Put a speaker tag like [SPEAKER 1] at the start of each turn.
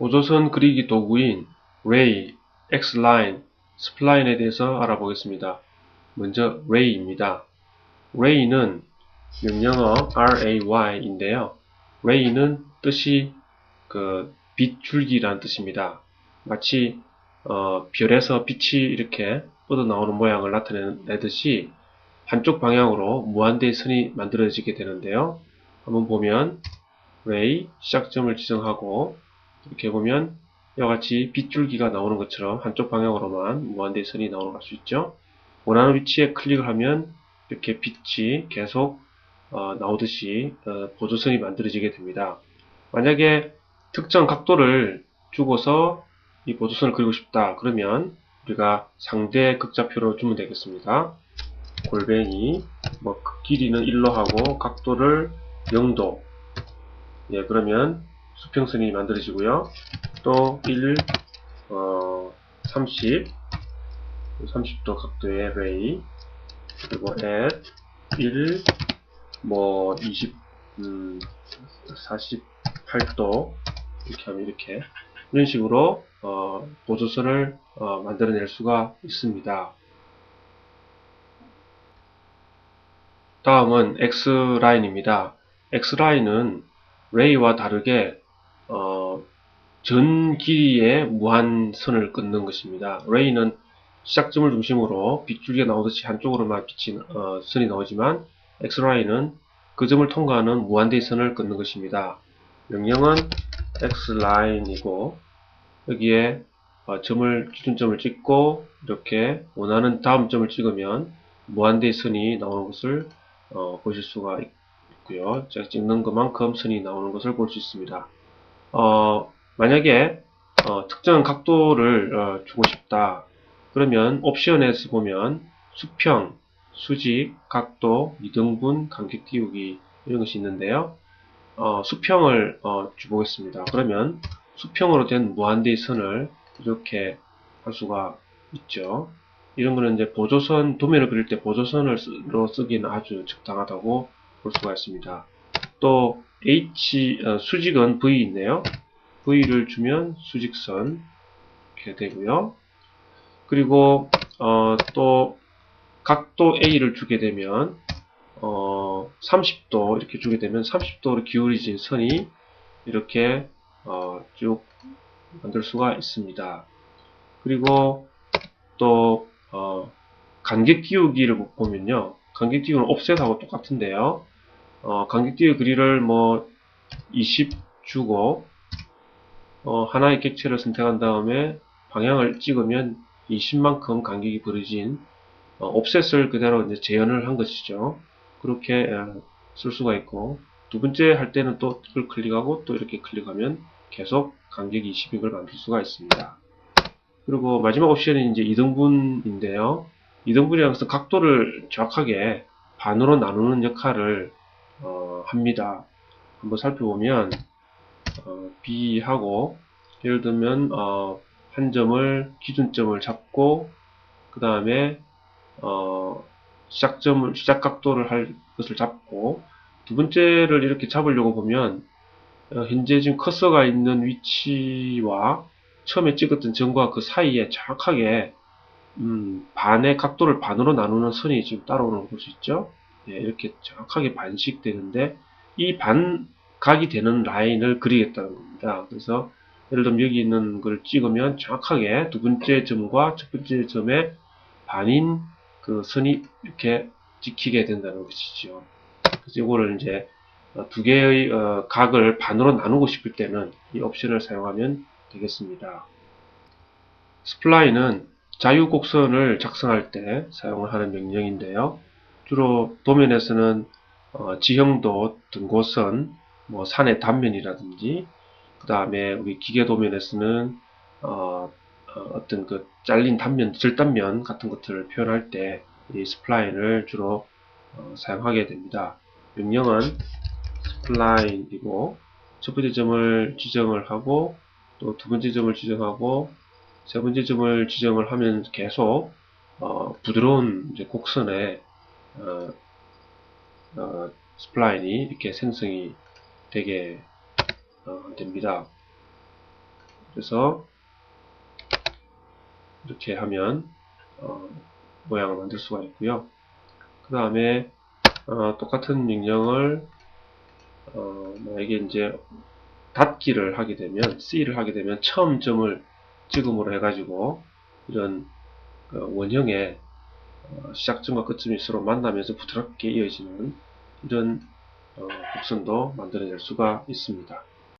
[SPEAKER 1] 보조선 그리기 도구인 Ray, Xline, Spline에 대해서 알아보겠습니다. 먼저 Ray입니다. Ray는 명령어 RAY인데요. Ray는 뜻이 그 빛줄기라는 뜻입니다. 마치 어, 별에서 빛이 이렇게 뻗어 나오는 모양을 나타내듯이 한쪽 방향으로 무한대의 선이 만들어지게 되는데요. 한번 보면 ray 시작점을 지정하고 이렇게 보면 이와 같이 빗줄기가 나오는 것처럼 한쪽 방향으로만 무한대의 선이 나오는 걸 수 있죠. 원하는 위치에 클릭을 하면 이렇게 빛이 계속 어, 나오듯이 어, 보조선이 만들어지게 됩니다. 만약에 특정 각도를 주고서 이 보조선을 그리고 싶다 그러면 우리가 상대 극좌표로 주면 되겠습니다. 골뱅이 뭐 길이는 1로 하고 각도를 0도 예 그러면 수평선이 만들어지고요. 또 1, 어, 30 30도 각도의 레이 그리고 at 1, 뭐 20, 음, 48도 이렇게 하면 이렇게 이런 식으로 어, 보조선을 어, 만들어낼 수가 있습니다. 다음은 X라인입니다. X라인은 레이와 다르게 어, 전 길이의 무한선을 끊는 것입니다. 레이는 시작점을 중심으로 빗줄기가 나오듯이 한쪽으로만 빛이 어, 선이 나오지만 X라인은 그 점을 통과하는 무한대의 선을 끊는 것입니다. 명령은 X라인이고 여기에 어, 점을 기준점을 찍고 이렇게 원하는 다음 점을 찍으면 무한대의 선이 나오는 것을 어, 보실 수가 있고요. 제가 찍는 것만큼 선이 나오는 것을 볼 수 있습니다. 어, 만약에 어, 특정 각도를 어, 주고 싶다. 그러면 옵션에서 보면 수평, 수직, 각도, 이등분, 간격 띄우기 이런 것이 있는데요. 어, 수평을 어, 주보겠습니다. 그러면 수평으로 된 무한대의 선을 이렇게 할 수가 있죠. 이런 거는 이제 보조선, 도면을 그릴 때 보조선으로 쓰기는 아주 적당하다고 볼 수가 있습니다. 또 H, 어, 수직은 V 있네요. V를 주면 수직선 이렇게 되고요. 그리고 어, 또 각도 A를 주게 되면 어, 30도 이렇게 주게 되면 30도로 기울이진 선이 이렇게 어, 쭉 만들 수가 있습니다. 그리고 또 어, 간격 띄우기를 보면요. 간격 띄우기는 옵셋하고 똑같은데요. 어, 간격 띄우기 그리를 뭐 20 주고 어, 하나의 객체를 선택한 다음에 방향을 찍으면 20만큼 간격이 벌어진 어, 옵셋을 그대로 이제 재현을 한 것이죠. 그렇게 어, 쓸 수가 있고 두 번째 할 때는 또 클릭하고 또 이렇게 클릭하면 계속 간격이 20을 만들 수가 있습니다. 그리고 마지막 옵션이 이제 이등분인데요. 이등분이라는 것은 각도를 정확하게 반으로 나누는 역할을 어, 합니다. 한번 살펴보면 어, B하고 예를 들면 어, 한 점을 기준점을 잡고 그 다음에 어, 시작점을 시작 각도를 할 것을 잡고 두 번째를 이렇게 잡으려고 보면 어, 현재 지금 커서가 있는 위치와 처음에 찍었던 점과 그 사이에 정확하게 음, 반의 각도를 반으로 나누는 선이 지금 따라오는 걸 볼 수 있죠. 예, 이렇게 정확하게 반식되는데 이 반각이 되는 라인을 그리겠다는 겁니다. 그래서 예를 들면 여기 있는 걸 찍으면 정확하게 두 번째 점과 첫 번째 점의 반인 그 선이 이렇게 찍히게 된다는 것이죠. 그래서 이거를 이제 두 개의 어, 각을 반으로 나누고 싶을 때는 이 옵션을 사용하면 되겠습니다. 스플라인은 자유곡선을 작성할 때 사용을 하는 명령인데요. 주로 도면에서는 어, 지형도 등고선, 뭐 산의 단면이라든지 그 다음에 우리 기계 도면에서는 어, 어, 떤 그 잘린 단면, 절단면 같은 것들을 표현할 때 이 스플라인을 주로 어, 사용하게 됩니다. 명령은 스플라인이고 첫 번째 점을 지정을 하고 또 두 번째 점을 지정하고 세 번째 점을 지정을 하면 계속 어, 부드러운 곡선에 어, 어, 스플라인이 이렇게 생성이 되게 어, 됩니다. 그래서 이렇게 하면 어, 모양을 만들 수가 있고요. 그 다음에 어, 똑같은 명령을 어, 만약에 이제 닫기를 하게 되면 C를 하게 되면 처음 점을 찍음으로 해가지고 이런 그 원형의 어, 시작점과 끝점이 서로 만나면서 부드럽게 이어지는 이런 어, 곡선도 만들어낼 수가 있습니다.